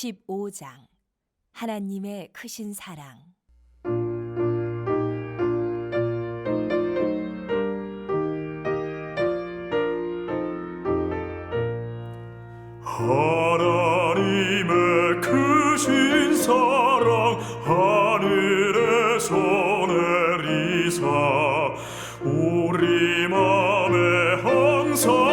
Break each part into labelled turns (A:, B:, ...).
A: 15장. 하나님의 크신 사랑.
B: 하나님의 크신 사랑 하늘에서 내리사. 우리 맘에 항상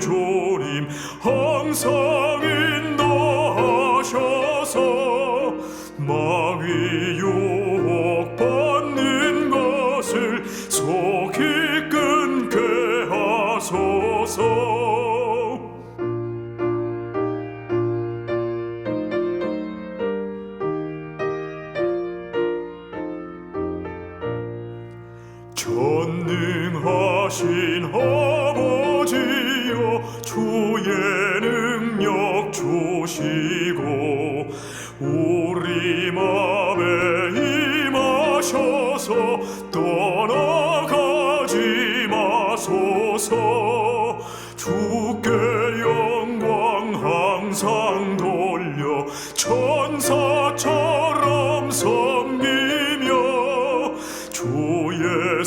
B: 주님 항상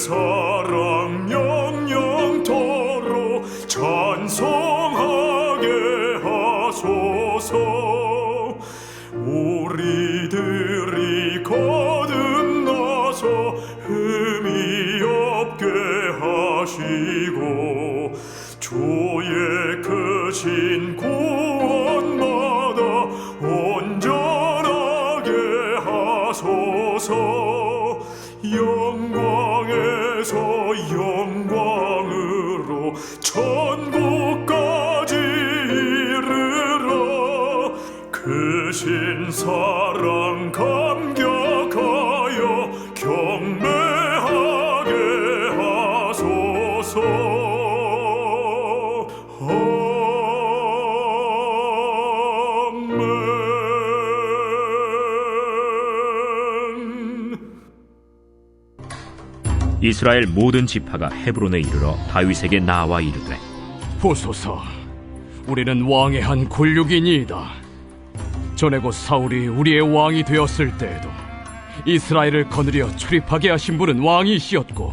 B: 주
C: 이스라엘 모든 지파가 헤브론에 이르러 다윗에게 나와 이르되
D: 보소서, 우리는 왕의 한 굴육이니이다. 전에 곧 사울이 우리의 왕이 되었을 때에도 이스라엘을 거느려 출입하게 하신 분은 왕이시었고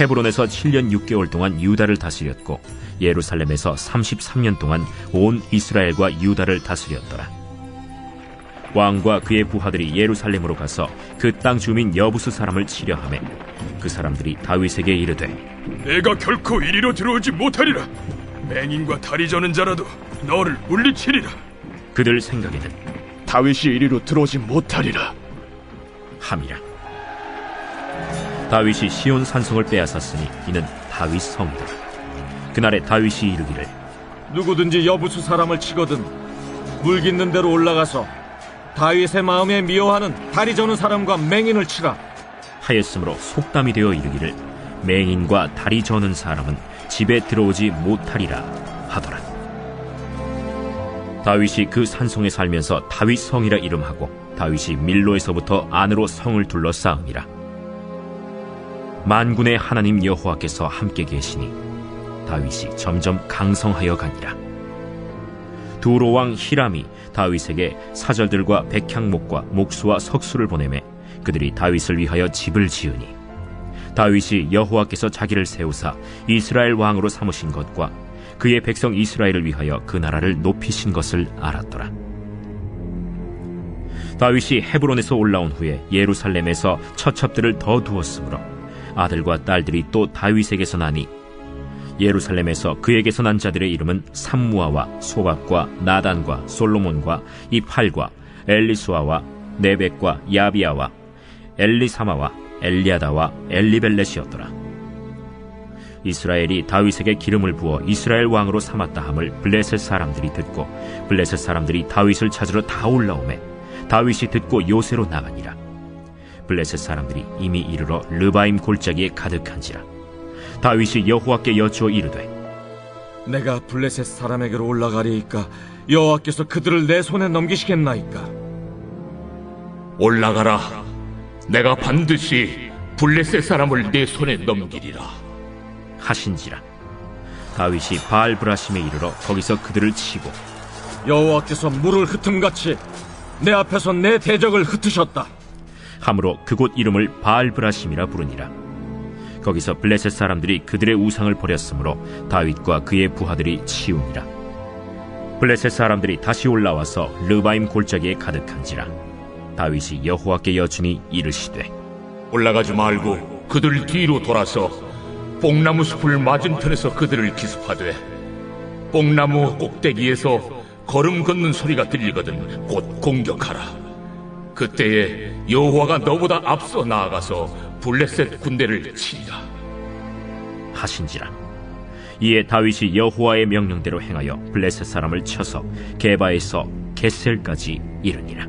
C: 헤브론에서 7년 6개월 동안 유다를 다스렸고 예루살렘에서 33년 동안 온 이스라엘과 유다를 다스렸더라 왕과 그의 부하들이 예루살렘으로 가서 그 땅 주민 여부수 사람을 치려하매 그 사람들이 다윗에게 이르되
D: 내가 결코 이리로 들어오지 못하리라. 맹인과 다리 저는 자라도 너를 물리치리라.
C: 그들 생각에는
D: 다윗이 이리로 들어오지 못하리라.
C: 함이라 다윗이 시온 산성을 빼앗았으니 이는 다윗 성이다 그날에 다윗이 이르기를
E: 누구든지 여부수 사람을 치거든 물 깃는 대로 올라가서 다윗의 마음에 미워하는 다리 저는 사람과 맹인을 치라
C: 하였으므로 속담이 되어 이르기를 맹인과 다리 저는 사람은 집에 들어오지 못하리라 하더라. 다윗이 그 산성에 살면서 다윗 성이라 이름하고 다윗이 밀로에서부터 안으로 성을 둘러싸음이라. 만군의 하나님 여호와께서 함께 계시니 다윗이 점점 강성하여 가니라. 두로 왕 히람이 다윗에게 사절들과 백향목과 목수와 석수를 보내매 그들이 다윗을 위하여 집을 지으니 다윗이 여호와께서 자기를 세우사 이스라엘 왕으로 삼으신 것과 그의 백성 이스라엘을 위하여 그 나라를 높이신 것을 알았더라. 다윗이 헤브론에서 올라온 후에 예루살렘에서 처첩들을 더 두었으므로 아들과 딸들이 또 다윗에게서 나니 예루살렘에서 그에게서 난 자들의 이름은 삼무아와 소각과 나단과 솔로몬과 이팔과 엘리수아와 네벡과 야비아와 엘리사마와 엘리아다와 엘리벨렛이었더라. 이스라엘이 다윗에게 기름을 부어 이스라엘 왕으로 삼았다 함을 블레셋 사람들이 듣고 블레셋 사람들이 다윗을 찾으러 다 올라오매 다윗이 듣고 요새로 나가니라. 블레셋 사람들이 이미 이르러 르바임 골짜기에 가득한지라. 다윗이 여호와께 여쭈어 이르되
E: 내가 블레셋 사람에게로 올라가리이까 여호와께서 그들을 내 손에 넘기시겠나이까
F: 올라가라. 내가 반드시 블레셋 사람을 내 손에 넘기리라.
C: 하신지라. 다윗이 바알 브라심에 이르러 거기서 그들을 치고
E: 여호와께서 물을 흩음같이 내 앞에서 내 대적을 흩으셨다
C: 함으로 그곳 이름을 바알 브라심이라 부르니라. 거기서 블레셋 사람들이 그들의 우상을 버렸으므로 다윗과 그의 부하들이 치우니라. 블레셋 사람들이 다시 올라와서 르바임 골짜기에 가득한지라. 다윗이 여호와께 여쭈니 이르시되
F: 올라가지 말고 그들 뒤로 돌아서 뽕나무 숲을 맞은편에서 그들을 기습하되 뽕나무 꼭대기에서 걸음 걷는 소리가 들리거든 곧 공격하라. 그때에 여호와가 너보다 앞서 나아가서 블레셋 군대를 치리라.
C: 하신지라. 이에 다윗이 여호와의 명령대로 행하여 블레셋 사람을 쳐서 게바에서 게셀까지 이르니라.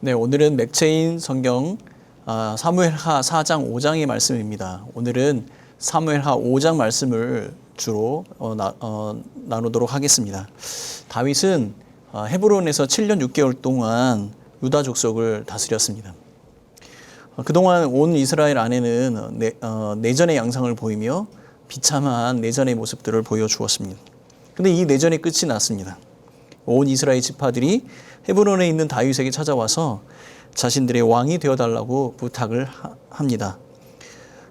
G: 네, 오늘은 맥체인 성경 아, 사무엘하 4장 5장의 말씀입니다. 오늘은 사무엘하 5장 말씀을 주로 어, 나, 어, 나누도록 하겠습니다. 다윗은 아, 헤브론에서 7년 6개월 동안 유다 족속을 다스렸습니다. 어, 그동안 온 이스라엘 안에는 내, 어, 내전의 양상을 보이며 비참한 내전의 모습들을 보여주었습니다. 근데 이 내전의 끝이 났습니다. 온 이스라엘 지파들이 헤브론에 있는 다윗에게 찾아와서 자신들의 왕이 되어 달라고 부탁을 하- 합니다.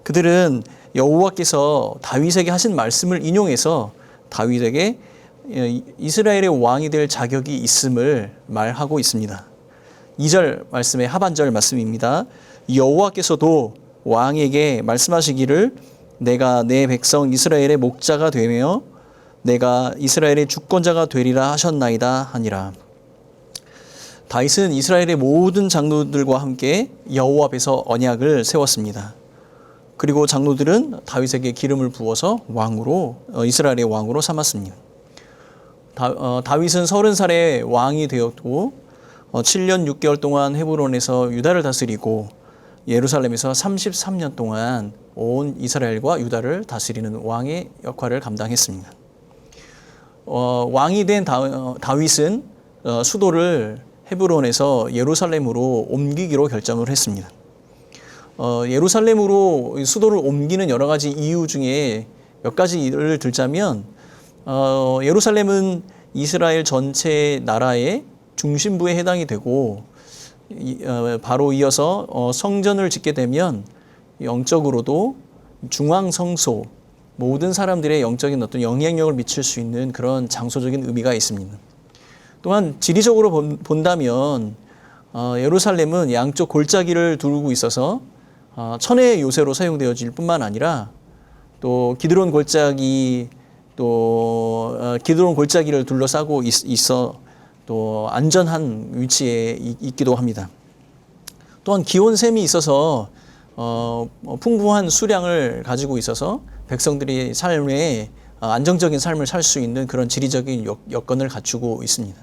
G: 그들은 여호와께서 다윗에게 하신 말씀을 인용해서 다윗에게 예, 이스라엘의 왕이 될 자격이 있음을 말하고 있습니다. 2절 말씀의 하반절 말씀입니다. 여호와께서도 왕에게 말씀하시기를 내가 내 백성 이스라엘의 목자가 되며 내가 이스라엘의 주권자가 되리라 하셨나이다 하니라. 다윗은 이스라엘의 모든 장로들과 함께 여호와 앞에서 언약을 세웠습니다. 그리고 장로들은 다윗에게 기름을 부어서 왕으로 어, 이스라엘의 왕으로 삼았습니다. 다, 어, 다윗은 서른 살에 왕이 되었고 어, 7년 6개월 동안 헤브론에서 유다를 다스리고 예루살렘에서 33년 동안 온 이스라엘과 유다를 다스리는 왕의 역할을 감당했습니다. 어, 왕이 된 다, 어, 어, 수도를 헤브론에서 예루살렘으로 옮기기로 결정을 했습니다. 어, 예루살렘으로 수도를 옮기는 여러 가지 이유 중에 몇 가지를 들자면 어, 예루살렘은 이스라엘 전체 나라의 중심부에 해당이 되고 이, 어, 바로 이어서 어, 성전을 짓게 되면 영적으로도 중앙 성소 모든 사람들의 영적인 어떤 영향력을 미칠 수 있는 그런 장소적인 의미가 있습니다. 또한 지리적으로 본- 본다면 어, 예루살렘은 양쪽 골짜기를 두르고 있어서 어, 천혜의 요새로 사용되어질 뿐만 아니라 또 기드론 골짜기 또 어, 기드론 골짜기를 둘러싸고 있, 있어 또 안전한 위치에 있- 있기도 합니다. 또한 기온샘이 있어서 어, 뭐 풍부한 수량을 가지고 있어서 백성들이 삶에 어, 안정적인 삶을 살 수 있는 그런 지리적인 여, 여건을 갖추고 있습니다.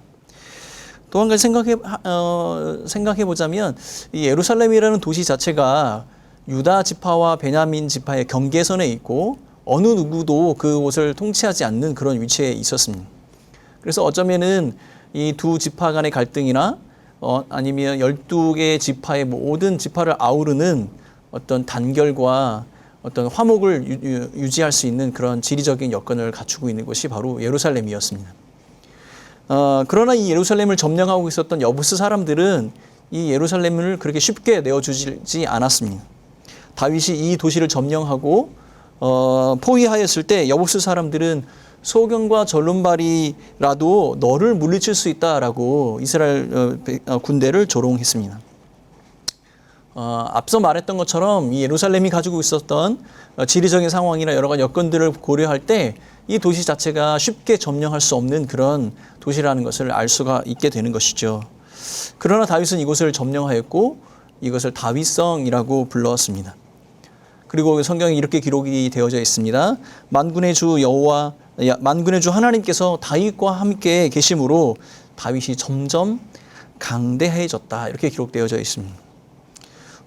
G: 또 한 가지 생각해 어, 생각해 보자면 이 예루살렘이라는 도시 자체가 유다 지파와 베냐민 지파의 경계선에 있고 어느 누구도 그곳을 통치하지 않는 그런 위치에 있었습니다. 그래서 어쩌면은 이 두 지파 간의 갈등이나 어, 아니면 12개 지파의 모든 지파를 아우르는 어떤 단결과 어떤 화목을 유- 유- 유 지할 수 있는 그런 지리적인 여건을 갖추고 있는 것이 바로 예루살렘이었습니다. 어, 그러나 이 예루살렘을 점령하고 있었던 여부스 사람들은 이 예루살렘을 그렇게 쉽게 내어주지 않았습니다. 다윗이 이 도시를 점령하고 어, 포위하였을 때 여부스 사람들은 소경과 전론발이라도 너를 물리칠 수 있다라고 이스라엘 어, 배- 어, 군대를 조롱했습니다. 어, 앞서 말했던 것처럼 이 예루살렘이 가지고 있었던 어, 지리적인 상황이나 여러 가지 여건들을 고려할 때 이 도시 자체가 쉽게 점령할 수 없는 그런 도시라는 것을 알 수가 있게 되는 것이죠. 그러나 다윗은 이곳을 점령하였고 이것을 다윗성이라고 불렀습니다. 그리고 성경에 이렇게 기록이 되어져 있습니다. 만군의 주 여호와 야, 만군의 주 하나님께서 다윗과 함께 계심으로 다윗이 점점 강대해졌다 이렇게 기록되어져 있습니다.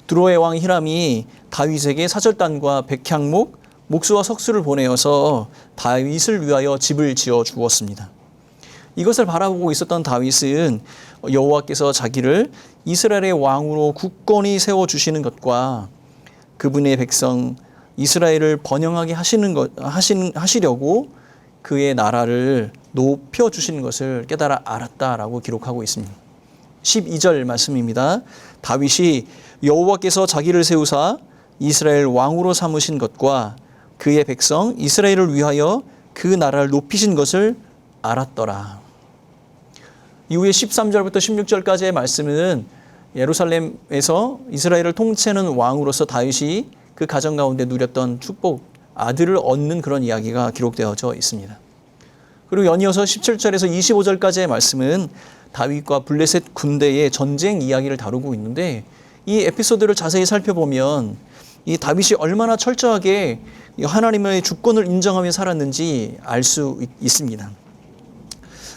G: 두로의 왕 히람이 다윗에게 사절단과 백향목, 목수와 석수를 보내어서 다윗을 위하여 집을 지어 주었습니다. 이것을 바라보고 있었던 다윗은 여호와께서 자기를 이스라엘의 왕으로 굳건히 세워 주시는 것과 그분의 백성 이스라엘을 번영하게 하시는 것 하신 하시려고 그의 나라를 높여 주시는 것을 깨달아 알았다라고 기록하고 있습니다. 12절 말씀입니다. 다윗이 여호와께서 자기를 세우사 이스라엘 왕으로 삼으신 것과 그의 백성 이스라엘을 위하여 그 나라를 높이신 것을 알았더라. 이후에 13절부터 16절까지의 말씀은 예루살렘에서 이스라엘을 통치하는 왕으로서 다윗이 그 가정 가운데 누렸던 축복 아들을 얻는 그런 이야기가 기록되어져 있습니다. 그리고 연이어서 17절에서 25절까지의 말씀은 다윗과 블레셋 군대의 전쟁 이야기를 다루고 있는데 이 에피소드를 자세히 살펴보면 이 다윗이 얼마나 철저하게 이 하나님의 주권을 인정하며 살았는지 알 수 있습니다.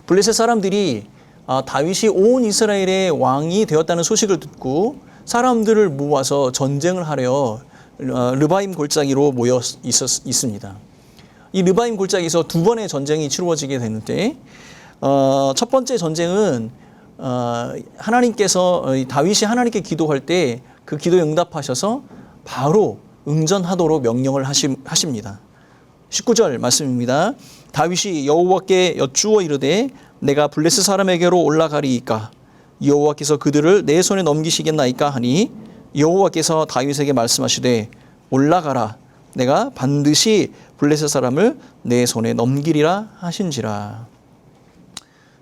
G: 블레셋 사람들이 아, 다윗이 온 이스라엘의 왕이 되었다는 소식을 듣고 사람들을 모아서 전쟁을 하려 어, 르바임 골짜기로 모여 있었, 있습니다. 이 르바임 골짜기에서 두 번의 전쟁이 치루어지게 되는데 어, 첫 번째 전쟁은 어, 하나님께서 어, 이 다윗이 하나님께 기도할 때 그 기도에 응답하셔서 바로 응전하도록 명령을 하심, 하십니다. 19절 말씀입니다. 다윗이 여호와께 여쭈어 이르되 내가 블레스 사람에게로 올라가리이까 여호와께서 그들을 내 손에 넘기시겠나이까 하니 여호와께서 다윗에게 말씀하시되 올라가라 내가 반드시 블레셋 사람을 내 손에 넘기리라 하신지라.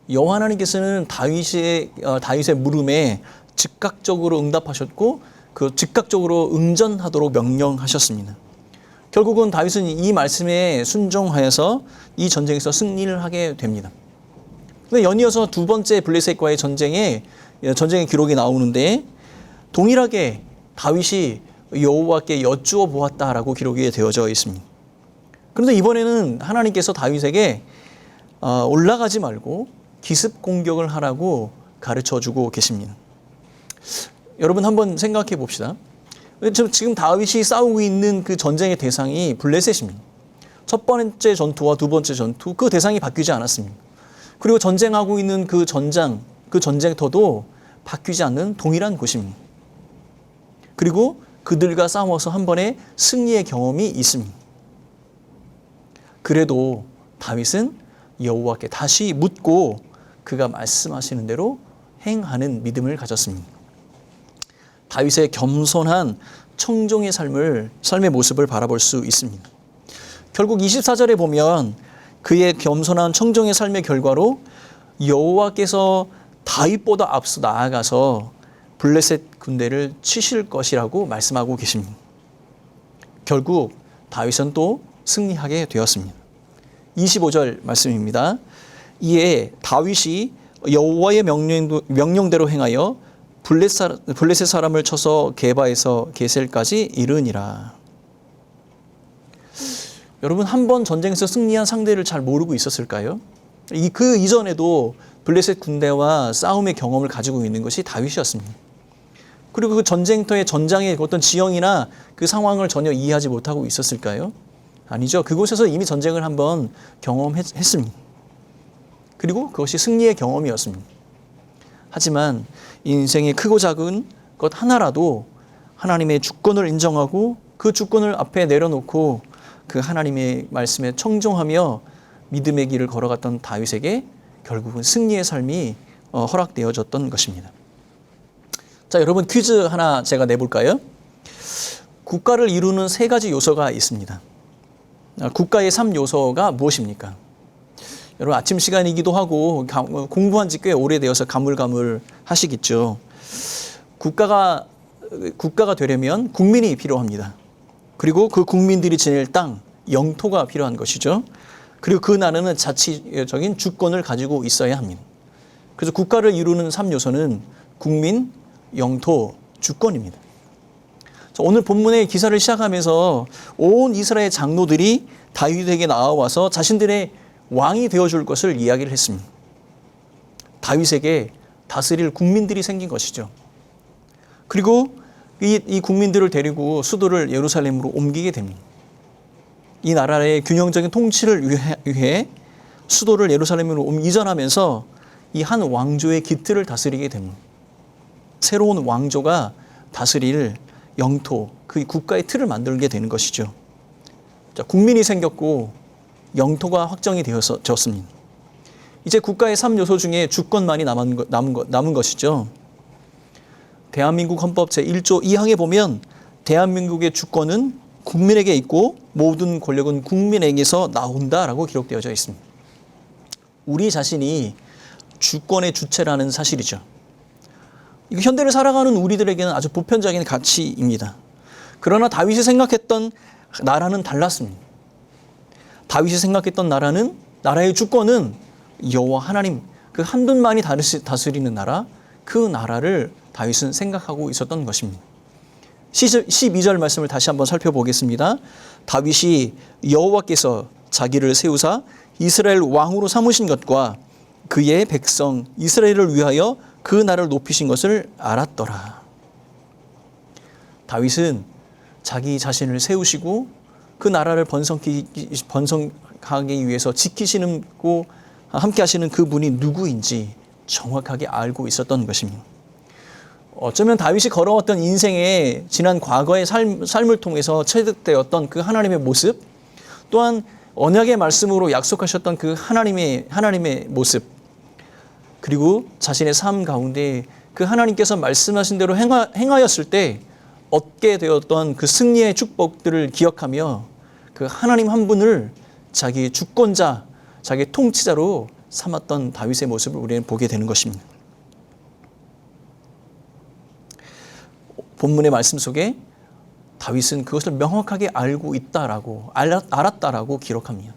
G: 여호와 하나님께서는 다윗의 어, 다윗의 물음에 즉각적으로 응답하셨고 그 즉각적으로 응전하도록 명령하셨습니다. 결국은 다윗은 이 말씀에 순종하여서 이 전쟁에서 승리를 하게 됩니다. 근데 연이어서 두 번째 블레셋과의 전쟁에 전쟁의 기록이 나오는데 동일하게 다윗이 여호와께 여쭈어 보았다라고 기록이 되어져 있습니다. 그런데 이번에는 하나님께서 다윗에게 어, 올라가지 말고 기습 공격을 하라고 가르쳐 주고 계십니다. 여러분 한번 생각해 봅시다. 지금 다윗이 싸우고 있는 그 전쟁의 대상이 블레셋입니다. 첫 번째 전투와 두 번째 전투 그 대상이 바뀌지 않았습니다. 그리고 전쟁하고 있는 그 전장 그 전쟁터도 바뀌지 않는 동일한 곳입니다. 그리고 그들과 싸워서 한 번의 승리의 경험이 있습니다. 그래도 다윗은 여호와께 다시 묻고 그가 말씀하시는 대로 행하는 믿음을 가졌습니다. 다윗의 겸손한 청종의 삶을 삶의 모습을 바라볼 수 있습니다. 결국 24절에 보면 그의 겸손한 청종의 삶의 결과로 여호와께서 다윗보다 앞서 나아가서 블레셋 군대를 치실 것이라고 말씀하고 계십니다. 결국 다윗은 또 승리하게 되었습니다. 25절 말씀입니다. 이에 다윗이 여호와의 명령 대로 행하여 블레셋 사람을 쳐서 게바에서 게셀까지 이르니라. 여러분 한 번 전쟁에서 승리한 상대를 잘 모르고 있었을까요? 이 그 이전에도 블레셋 군대와 싸움의 경험을 가지고 있는 것이 다윗이었습니다. 그리고 그 전쟁터의 전장의 어떤 지형이나 그 상황을 전혀 이해하지 못하고 있었을까요? 아니죠. 그곳에서 이미 전쟁을 한번 경험했습니다. 그리고 그것이 승리의 경험이었습니다. 하지만 인생의 크고 작은 것 하나라도 하나님의 주권을 인정하고 그 주권을 앞에 내려놓고 그 하나님의 말씀에 청종하며 믿음의 길을 걸어갔던 다윗에게 결국은 승리의 삶이 어, 허락되어졌던 것입니다. 자, 여러분 퀴즈 하나 제가 내볼까요? 국가를 이루는 세 가지 요소가 있습니다. 아, 국가의 3요소가 무엇입니까? 여러분 아침 시간이기도 하고 가- 공부한 지 꽤 오래되어서 가물가물 하시겠죠. 국가가 국가가 되려면 국민이 필요합니다. 그리고 그 국민들이 지낼 땅, 영토가 필요한 것이죠. 그리고 그 나라는 자치적인 주권을 가지고 있어야 합니다. 그래서 국가를 이루는 3요소는 국민, 영토, 주권입니다. 자, 오늘 본문의 기사를 시작하면서 온 이스라엘 장로들이 다윗에게 나와서 자신들의 왕이 되어줄 것을 이야기를 했습니다. 다윗에게 다스릴 국민들이 생긴 것이죠. 그리고 이, 이 국민들을 데리고 수도를 예루살렘으로 옮기게 됩니다. 이 나라의 균형적인 통치를 위해, 위해 수도를 예루살렘으로 옮- 이전하면서 이 한 왕조의 기틀을 다스리게 됩니다. 새로운 왕조가 다스릴 영토, 그 국가의 틀을 만들게 되는 것이죠. 자, 국민이 생겼고 영토가 확정이 되었습니다. 이제 국가의 3요소 중에 주권만이 남은, 것- 남은, 것- 남은 것이죠. 대한민국 헌법 제1조 2항에 보면 대한민국의 주권은 국민에게 있고 모든 권력은 국민에게서 나온다라고 기록되어져 있습니다. 우리 자신이 주권의 주체라는 사실이죠. 이거 현대를 살아가는 우리들에게는 아주 보편적인 가치입니다. 그러나 다윗이 생각했던 나라는 달랐습니다. 다윗이 생각했던 나라는 나라의 주권은 여호와 하나님 그 한 분만이 다스리- 다스리는 나라 그 나라를 다윗은 생각하고 있었던 것입니다. 12절 말씀을 다시 한번 살펴보겠습니다. 다윗이 여호와께서 자기를 세우사 이스라엘 왕으로 삼으신 것과 그의 백성 이스라엘을 위하여 그 나라를 높이신 것을 알았더라. 다윗은 자기 자신을 세우시고 그 나라를 번성히, 번성하기 위해서 지키시는 고 함께 하시는 그분이 누구인지 정확하게 알고 있었던 것입니다. 어쩌면 다윗이 걸어왔던 인생의 지난 과거의 삶, 삶을 통해서 체득되었던 그 하나님의 모습, 또한 언약의 말씀으로 약속하셨던 그 하나님의 하나님의 모습, 그리고 자신의 삶 가운데 그 하나님께서 말씀하신 대로 행하, 행하였을 때 얻게 되었던 그 승리의 축복들을 기억하며 그 하나님 한 분을 자기 주권자, 자기 통치자로 삼았던 다윗의 모습을 우리는 보게 되는 것입니다. 본문의 말씀 속에 다윗은 그것을 명확하게 알고 있다라고 알았, 알았다라고 기록합니다.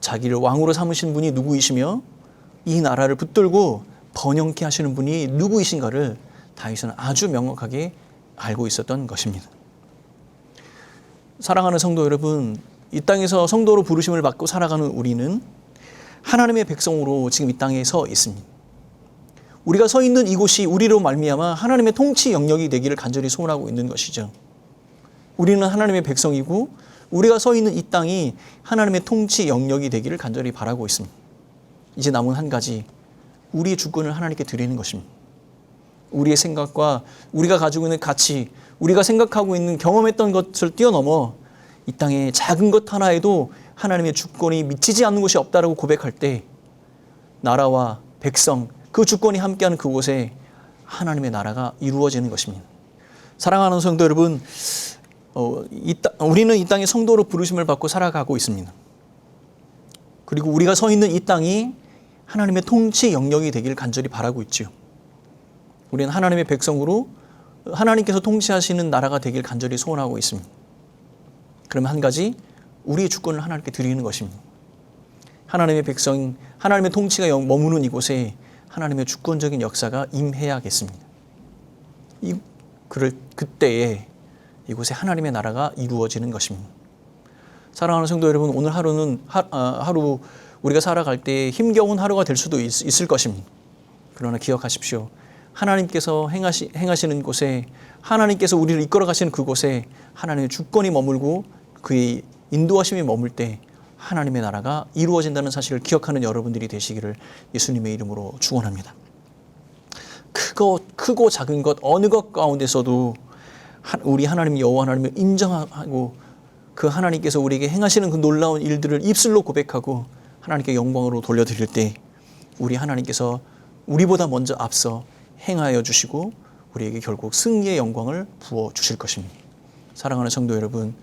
G: 자기를 왕으로 삼으신 분이 누구이시며 이 나라를 붙들고 번영케 하시는 분이 누구이신가를 다윗은 아주 명확하게 알고 있었던 것입니다. 사랑하는 성도 여러분, 이 땅에서 성도로 부르심을 받고 살아가는 우리는 하나님의 백성으로 지금 이 땅에 서 있습니다. 우리가 서 있는 이곳이 우리로 말미암아 하나님의 통치 영역이 되기를 간절히 소원하고 있는 것이죠. 우리는 하나님의 백성이고 우리가 서 있는 이 땅이 하나님의 통치 영역이 되기를 간절히 바라고 있습니다. 이제 남은 한 가지 우리의 주권을 하나님께 드리는 것입니다. 우리의 생각과 우리가 가지고 있는 가치, 우리가 생각하고 있는 경험했던 것을 뛰어넘어 이 땅에 작은 것 하나에도 하나님의 주권이 미치지 않는 곳이 없다라고 고백할 때 나라와 백성 그 주권이 함께하는 그곳에 하나님의 나라가 이루어지는 것입니다. 사랑하는 성도 여러분, 어, 이 땅, 우리는 이 땅에 성도로 부르심을 받고 살아가고 있습니다. 그리고 우리가 서 있는 이 땅이 하나님의 통치 영역이 되기를 간절히 바라고 있지요. 우리는 하나님의 백성으로 하나님께서 통치하시는 나라가 되길 간절히 소원하고 있습니다. 그러면 한 가지 우리의 주권을 하나님께 드리는 것입니다. 하나님의 백성, 하나님의 통치가 영- 머무는 이곳에 하나님의 주권적인 역사가 임해야겠습니다. 이 그럴 그때에 이곳에 하나님의 나라가 이루어지는 것입니다. 사랑하는 성도 여러분, 오늘 하루는 하, 아, 하루 우리가 살아갈 때 힘겨운 하루가 될 수도 있, 있을 것입니다. 그러나 기억하십시오. 하나님께서 행하시, 행하시는 곳에 하나님께서 우리를 이끌어 가시는 그곳에 하나님의 주권이 머물고 그의 인도하심이 머물 때 하나님의 나라가 이루어진다는 사실을 기억하는 여러분들이 되시기를 예수님의 이름으로 축원합니다. 크고 크고 작은 것 어느 것 가운데서도 하- 우리 하나님 여호와 하나님을 인정하고 그 하나님께서 우리에게 행하시는 그 놀라운 일들을 입술로 고백하고 하나님께 영광으로 돌려드릴 때 우리 하나님께서 우리보다 먼저 앞서 행하여 주시고 우리에게 결국 승리의 영광을 부어 주실 것입니다. 사랑하는 성도 여러분,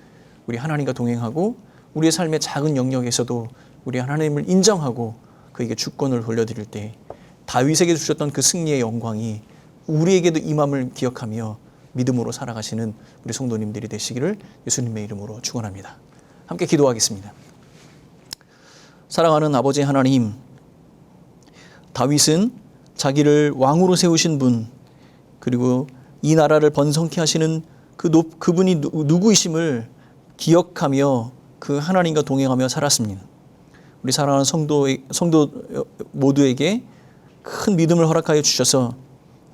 G: 우리 하나님과 동행하고 우리의 삶의 작은 영역에서도 우리 하나님을 인정하고 그에게 주권을 돌려드릴 때 다윗에게 주셨던 그 승리의 영광이 우리에게도 임함을 기억하며 믿음으로 살아가시는 우리 성도님들이 되시기를 예수님의 이름으로 축원합니다. 함께 기도하겠습니다. 사랑하는 아버지 하나님, 다윗은 자기를 왕으로 세우신 분 그리고 이 나라를 번성케 하시는 그 높, 그분이 누, 누구이심을 기억하며 그 하나님과 동행하며 살았습니다. 우리 사랑하는 성도 성도 모두에게 큰 믿음을 허락하여 주셔서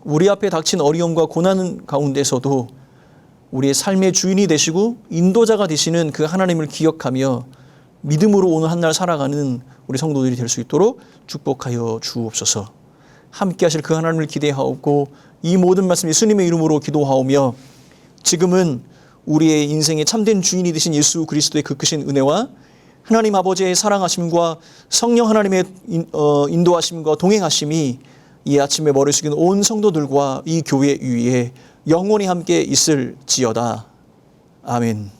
G: 우리 앞에 닥친 어려움과 고난 가운데서도 우리의 삶의 주인이 되시고 인도자가 되시는 그 하나님을 기억하며 믿음으로 오늘 한 날 살아가는 우리 성도들이 될 수 있도록 축복하여 주옵소서. 함께 하실 그 하나님을 기대하옵고 이 모든 말씀 예수님의 이름으로 기도하오며 지금은 우리의 인생의 참된 주인이 되신 예수 그리스도의 그 크신 은혜와 하나님 아버지의 사랑하심과 성령 하나님의 인, 어, 인도하심과 동행하심이 이 아침에 머리 숙인 온 성도들과 이 교회 위에 영원히 함께 있을지어다. 아멘.